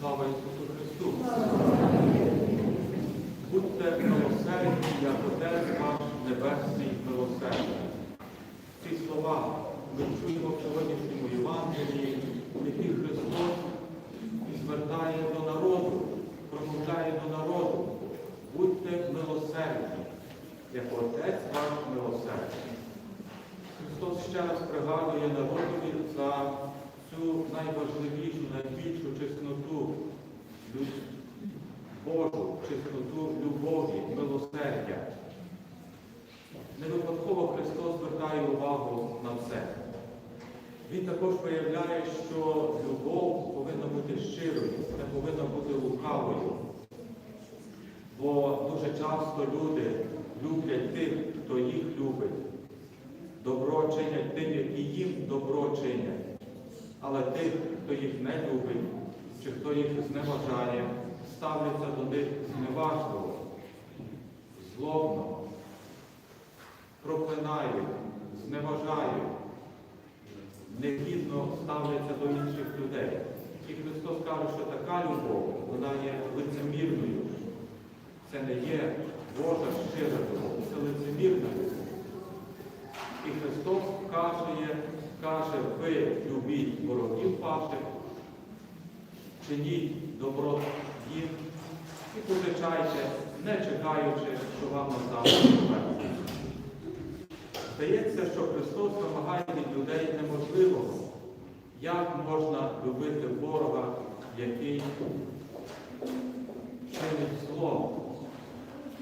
Слава Ісусу Христу! Будьте милосердні, як Отець ваш Небесний милосердний. Ці слова ми чуємо в сьогоднішньому Євангелії, які Христос і звертає до народу, промовляє до народу. Будьте милосердні, як Отець ваш милосердний. Христос ще раз пригадує народові за цю найважливішу, найбільшу чесноту Божу, чесноту любові, милосердя. Не випадково Христос звертає увагу на це. Він також виявляє, що любов повинна бути щирою, не повинна бути лукавою. Бо дуже часто люди люблять тих, хто їх любить. Добро чинять тим, які їм добро чинять. Але тих, хто їх не любить, чи хто їх зневажає, ставляться до них зневажливо, злобно, проклинають, зневажають, негідно ставляться до інших людей. І Христос каже, що така любов, вона є лицемірною. Це не є Божа щира любов, це лицемірна любов. І Христос каже, каже, ви любіть ворогів ваших, чиніть добро їм і позичайте, не чекаючи, що вам повернуть. Здається, що Христос вимагає від людей неможливого. Як можна любити ворога, який чинить зло?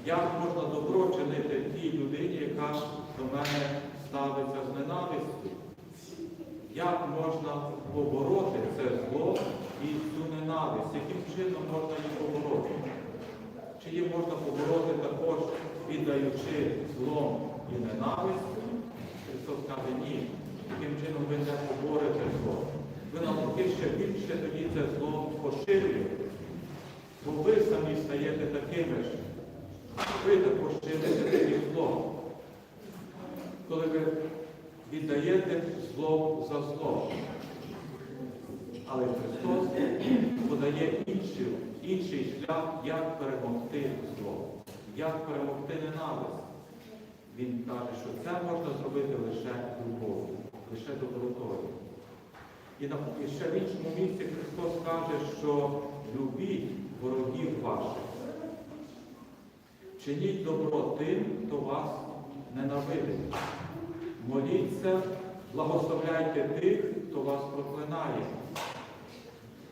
Як можна добро чинити тій людині, яка до мене ставиться з ненавистю? Як можна побороти це зло і цю ненависть? Яким чином можна її побороти? Чи її можна побороти також, віддаючи злом і ненавистю? Христос каже, ні. Таким чином ви не поборете зло. Ви навпаки ще більше тоді це зло поширюєте. Бо ви самі стаєте такими ж. Ви також чините таке зло. Коли ви віддаєте зло за зло. Але Христос подає інший, інший шлях, як перемогти зло, як перемогти ненависть. Він каже, що це можна зробити лише любов'ю, лише добротою. І ще в іншому місці Христос каже, що любіть ворогів ваших. Чиніть добро тим, хто вас ненавидить. Моліться, благословляйте тих, хто вас проклинає.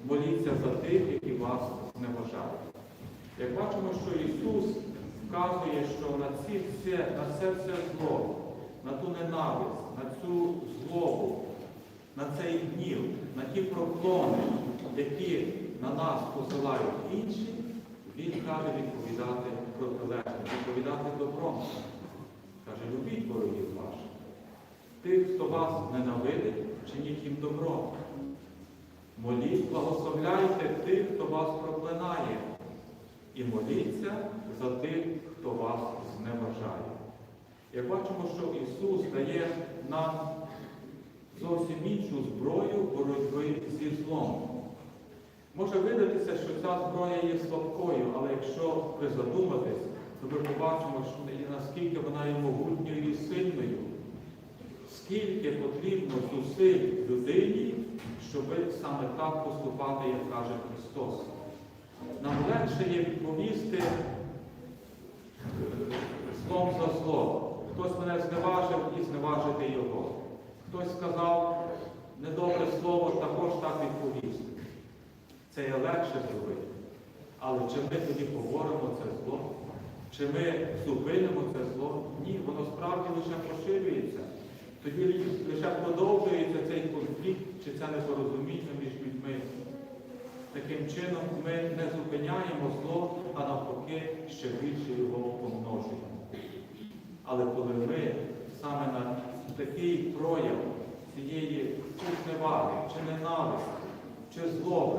Моліться за тих, які вас зневажають. Як бачимо, що Ісус вказує, що на, ці все, на це все зло, на ту ненависть, на цю злобу, на цей гнів, на ті проклони, які на нас посилають інші, Він каже відповідати протилежне, відповідати добром. Каже, любіть ворогів ваших. Тих, хто вас ненавидить, чиніть їм добро. Моліть, благословляйте тих, хто вас проклинає. І моліться за тих, хто вас зневажає. Як бачимо, що Ісус дає нам зовсім іншу зброю боротьби зі злом. Може видатися, що ця зброя є слабкою, але якщо ви задуматесь, то ви побачимо, що і наскільки вона є могутньою і сильною. Скільки потрібно людині, щоб саме так поступати, як каже Христос. Нам легше є відповісти злом за зло. Хтось мене зневажив і зневажити його. Хтось сказав недобре слово, також так відповісти. Це є легше зробити. Але чи ми тоді поборемо це зло? Чи ми зупинимо це зло? Ні, воно справді лише поширюється. Тоді лише продовжується цей конфлікт чи це непорозуміння між людьми. Таким чином ми не зупиняємо зло, а навпаки ще більше його помножуємо. Але коли ми саме на такий прояв цієї чи зневаги, чи ненависті, чи злоби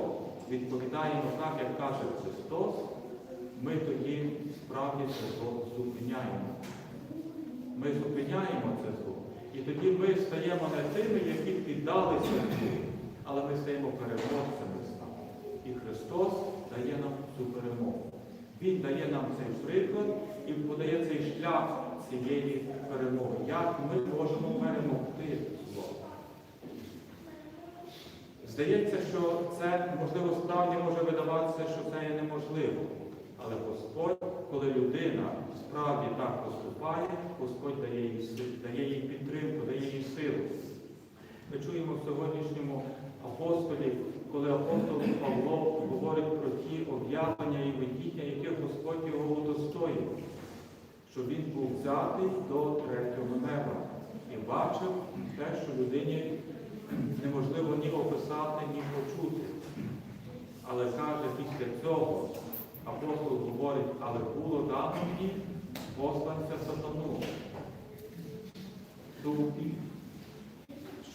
відповідаємо так, як каже Христос, ми тоді справді це зло зупиняємо. Ми зупиняємо це зло. І тоді ми стаємо не тими, які піддалися злу, але ми стаємо переможцями стали. І Христос дає нам цю перемогу. Він дає нам цей приклад і подає цей шлях цієї перемоги. Як ми можемо перемогти зло? Здається, що це, можливо, справді може видаватися, що це є неможливо. Але Господь, коли людина справді так поступає, Господь дає їй, дає їй підтримку, дає їй силу. Ми чуємо в сьогоднішньому апостолі, коли апостол Павло говорить про ті об'явлення і видіння, яких Господь його удостоїв, що він був взятий до третього неба і бачив те, що людині неможливо ні описати, ні почути. Але каже, після цього апостол говорить, але було дано мені посланця сатану.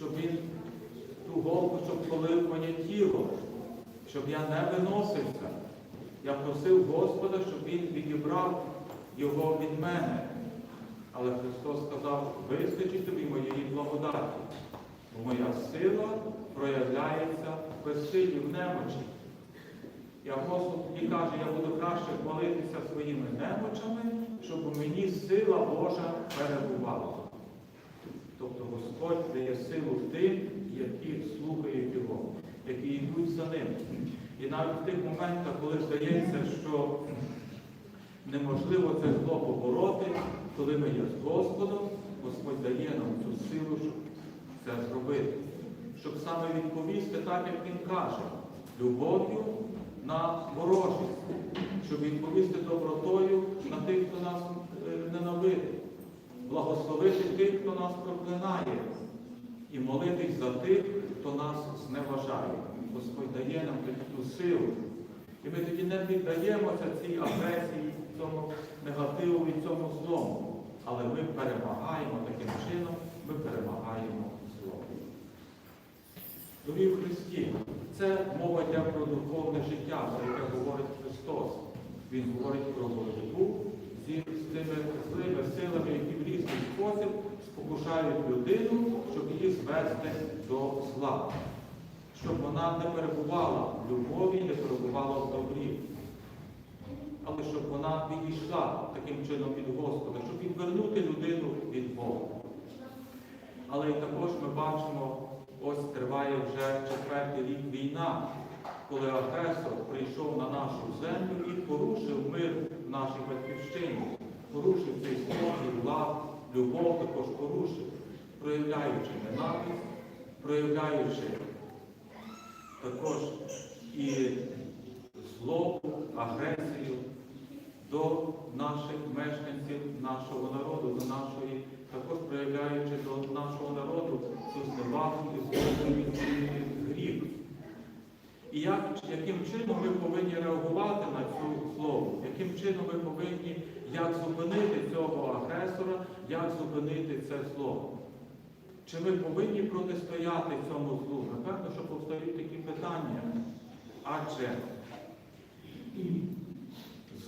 Щоб він ту голку, щоб полив моє тіло, щоб я не виносився. Я просив Господа, щоб він відібрав його від мене. Але Христос сказав, вистачить тобі моєї благодаті, бо моя сила проявляється в безсилі, в немочі. І апостол тоді каже, я буду краще хвалитися своїми немочами, щоб мені сила Божа перебувала. Тобто Господь дає силу тим, які слухають Його, які йдуть за ним. І навіть в тих моментах, коли здається, що неможливо це зло побороти, коли ми є з Господом, Господь дає нам цю силу, щоб це зробити. Щоб саме відповісти так, як Він каже, любов'ю на ворожість, щоб відповісти добротою на тих, хто нас е, ненавидить, благословити тих, хто нас проклинає, і молитись за тих, хто нас зневажає. Господь дає нам таку силу. І ми тоді не піддаємося цій агресії, цьому негативу і цьому злому. Але ми перемагаємо таким чином, ми перемагаємо зло. Дорогі Христі, це мова йде про духовне життя, про яке говорить Христос. Він говорить про боротьбу з цими злими силами, які в різний спосіб спокушають людину, щоб її звести до зла. Щоб вона не перебувала в любові, не перебувала в добрі. Але щоб вона відійшла таким чином від Господа, щоб відвернути людину від Бога. Але і також ми бачимо, ось триває вже четвертий рік війна, коли агресор прийшов на нашу землю і порушив мир нашій батьківщині, порушив цей спокій, лад, любов також порушив, проявляючи ненависть, проявляючи також і злобу, агресію до наших мешканців, нашого народу, до нашої, також проявляючи до нашого народу цю зневагу і злобу. І як, яким чином ми повинні реагувати на цю злобу? Яким чином ми повинні як зупинити цього агресора, як зупинити це зло? Чи ми повинні протистояти цьому злу? Напевно, що повторюють такі питання. Адже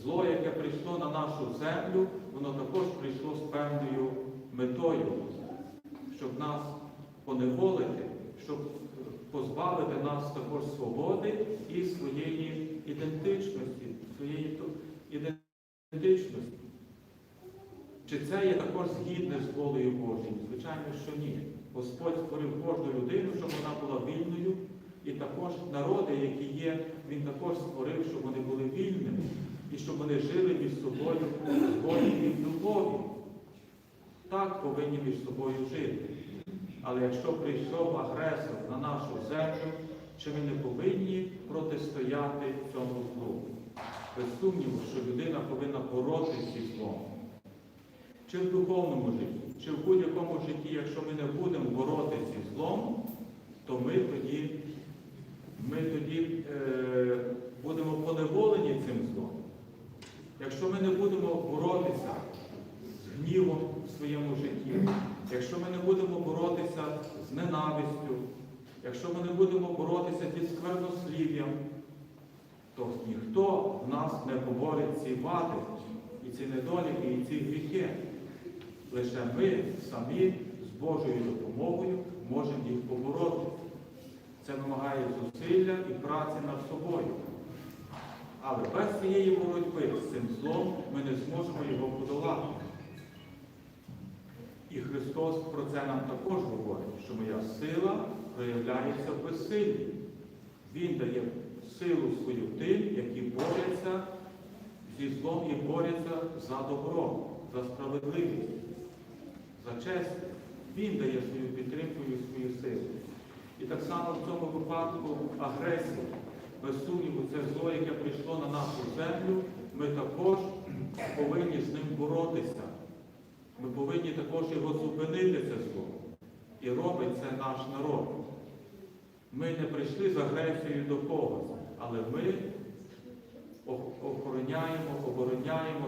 зло, яке прийшло на нашу землю, воно також прийшло з певною метою, щоб нас поневолити, щоб позбавити нас також свободи і своєї ідентичності, своєї ідентичності. Чи це є також згідне з волею Божою? Звичайно, що ні. Господь створив кожну людину, щоб вона була вільною, і також народи, які є, Він також створив, щоб вони були вільними, і щоб вони жили між собою в згоді і в любові. Так повинні між собою жити. Але якщо прийшов агресор на нашу землю, чи ми не повинні протистояти цьому злу? Без сумніву, що людина повинна боротися зі злом. Чи в духовному житті, чи в будь-якому житті, якщо ми не будемо боротися зі злом, то ми тоді, ми тоді е, будемо поневолені цим злом. Якщо ми не будемо боротися з гнівом в своєму житті, якщо ми не будемо боротися з ненавистю, якщо ми не будемо боротися зі сквернослів'ям, то ніхто в нас не поборить ці вади, і ці недоліки, і ці гріхи. Лише ми самі з Божою допомогою можемо їх побороти. Це вимагає зусилля і праці над собою. Але без цієї боротьби з цим злом ми не зможемо його подолати. І Христос про це нам також говорить, що моя сила проявляється в безсиллі. Він дає силу свою тим, які борються зі злом і борються за добро, за справедливість, за честь. Він дає свою підтримку і свою силу. І так само в цьому випадку агресія, без сумніву, це зло, яке прийшло на нашу землю, ми також повинні з ним боротися. Ми повинні також його зупинити, це зло. І робить це наш народ. Ми не прийшли з агресією до когось, але ми охороняємо, обороняємо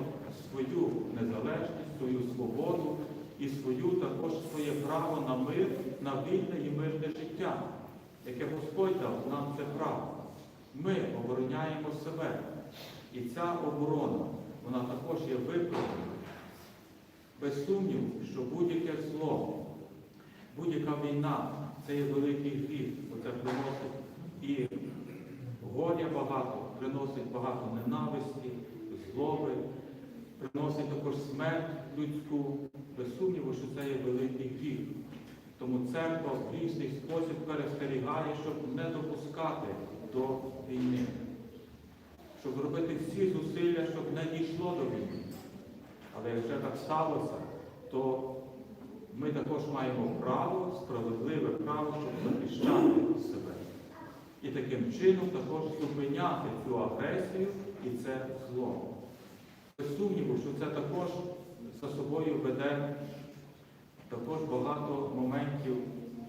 свою незалежність, свою свободу і свою також своє право на мир, на вільне і мирне життя, яке Господь дав нам це право. Ми обороняємо себе. І ця оборона, вона також є виправданою. Без сумніву, що будь-яке зло, будь-яка війна це є великий гріх, бо це приносить і горя багато, приносить багато ненависті, злоби, приносить також смерть людську. Без сумніву, що це є великий гріх. Тому церква в різний спосіб перестерігає, щоб не допускати до війни, щоб робити всі зусилля, щоб не дійшло до війни. Але якщо так сталося, то ми також маємо право, справедливе право, щоб захищати себе. І таким чином також зупиняти цю агресію і це зло. Без сумніву, що це також за собою веде також багато моментів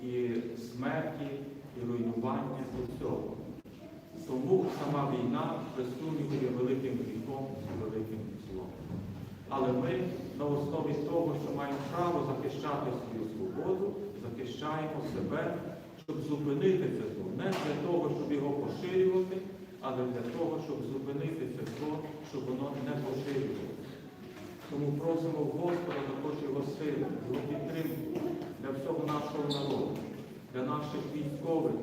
і смерті, і руйнування і всього. Тому сама війна, без сумніву, є великим гріхом і великим злом. Але ми на основі того, що маємо право захищати свою свободу, захищаємо себе, щоб зупинити це зло. Не для того, щоб його поширювати, але для того, щоб зупинити це зло, щоб воно не поширювалося. Тому просимо Господа також його сили, його підтримку для всього нашого народу, для наших військових,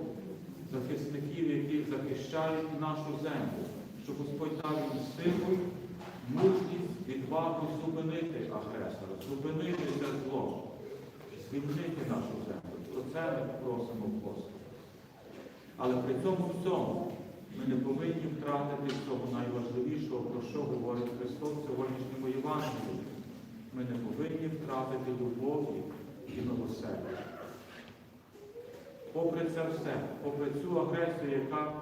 захисників, які захищають нашу землю, щоб Господь дав їм силу, мужність, відвагу зупинити агресора, зупинити це зло, звільнити нашу землю. Про це ми просимо Господа. Але при цьому всьому ми не повинні втратити цього найважливішого, про що говорить Христос в сьогоднішньому Євангелії. Ми не повинні втратити любові і милосердя. Попри це все, попри цю агресію, яка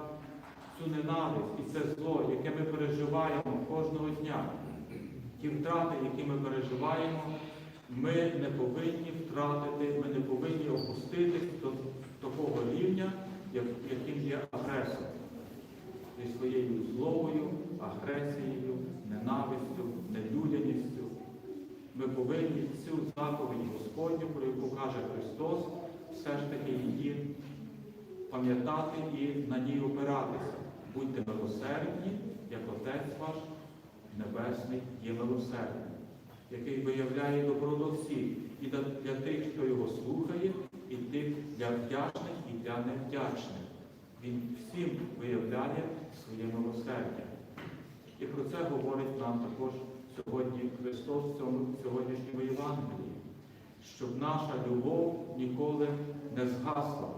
цю ненависть і це зло, яке ми переживаємо кожного дня, ті втрати, які ми переживаємо, ми не повинні втратити, ми не повинні опуститись до такого рівня, яким є агресор. Зі своєю злобою, агресією, ненавистю, нелюдяністю. Ми повинні цю заповідь Господню, про яку каже Христос, все ж таки її пам'ятати і на ній опиратися. Будьте милосердні, як Отець ваш Небесний є милосердним, який виявляє добро до всіх і для, тих, хто його слухає, і тих для вдячних і для невдячних. Він всім виявляє своє милосердя. І про це говорить нам також сьогодні Христос в цьому сьогоднішньому Євангелії, щоб наша любов ніколи не згасла.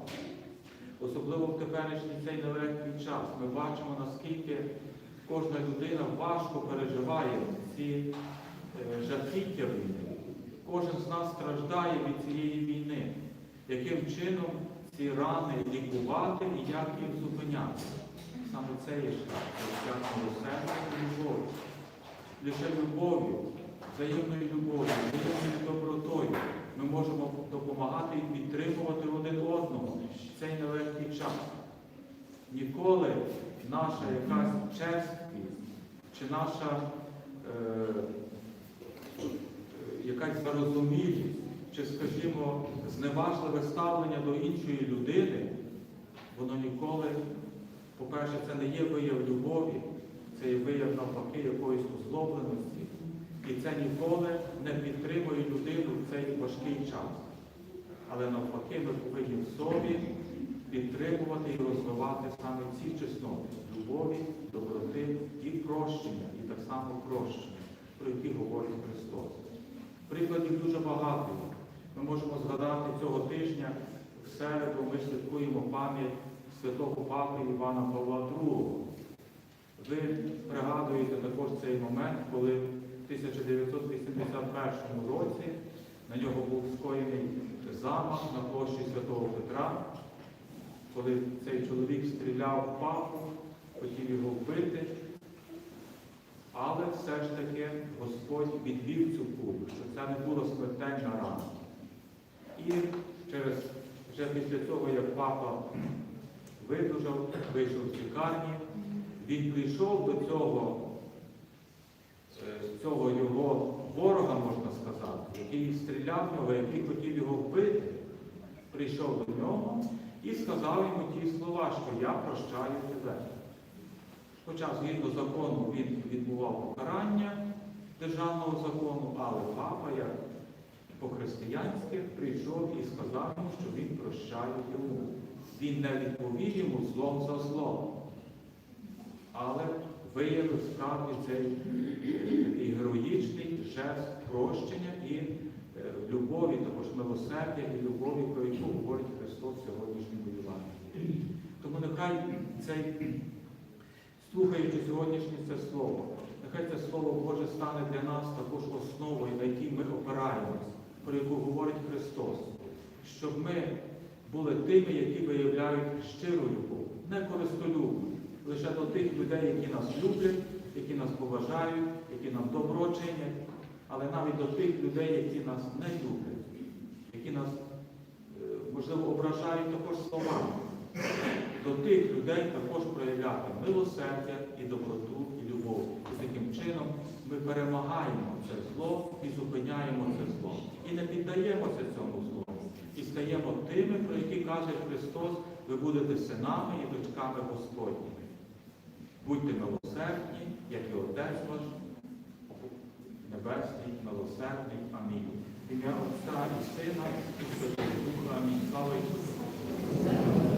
Особливо в теперішній цей нелегкий час ми бачимо, наскільки кожна людина важко переживає ці е, жахіття війни. Кожен з нас страждає від цієї війни. Яким чином ці рани лікувати і як їх зупиняти? Саме це є шлях, милосердя і любові. Лише любов'ю, взаємною любов'ю, взаємною добротою ми можемо допомагати і підтримувати один одного в цей нелегкий час. Ніколи наша якась чесність чи наша е, якась зарозумілість, чи, скажімо, зневажливе ставлення до іншої людини, воно ніколи, по-перше, це не є вияв любові, це є вияв навпаки якоїсь озлобленості. І це ніколи не підтримує людину в цей важкий час. Але навпаки, ми повинні в собі підтримувати і розвивати саме ці чесноти любові, доброти і прощення і так само прощення, про які говорить Христос. Прикладів дуже багато. Ми можемо згадати цього тижня в середу ми святкуємо пам'ять святого Папи Івана Павла II. Ви пригадуєте також цей момент, коли в 1981 році на нього був скоєний замах на площі Святого Петра, коли цей чоловік стріляв в папу, хотів його вбити. Але все ж таки Господь відвів цю кулю, що це не було смертельна рана. І через, вже після цього, як папа видужав, вийшов з лікарні, він прийшов до цього, е, цього його ворога, можна сказати, який стріляв в нього, який хотів його вбити, прийшов до нього і сказав йому ті слова, що я прощаю тебе. Хоча згідно закону він відбував покарання державного закону, але папа, як по-християнськи, прийшов і сказав йому, що він прощає йому. Він не відповів йому злом за злом, але виявив справді цей героїчний жест прощення і е, любові, також милосердя і любові, про яку говорить Христос в сьогоднішньому Євангелії. Тому нехай цей слухаючи сьогоднішнє це слово, нехай це слово Боже стане для нас також основою, на якій ми опираємось, про яку говорить Христос, щоб ми були тими, які виявляють щиру любов, не користолюбну, лише до тих людей, які нас люблять, які нас поважають, які нам добро чинять, але навіть до тих людей, які нас не люблять, які нас, е, можливо, ображають також словами до тих людей також проявляти милосердя і доброту, і любов. І таким чином ми перемагаємо це зло і зупиняємо це зло. І не піддаємося цьому злу. І стаємо тими, про які каже Христос, ви будете синами і дочками Господніми. Будьте милосердні, як і Отець ваш, Небесний, милосердний. Амінь. В Ім'я Отця і Сина, і Святого Духа. Амінь. Слава Ісусу!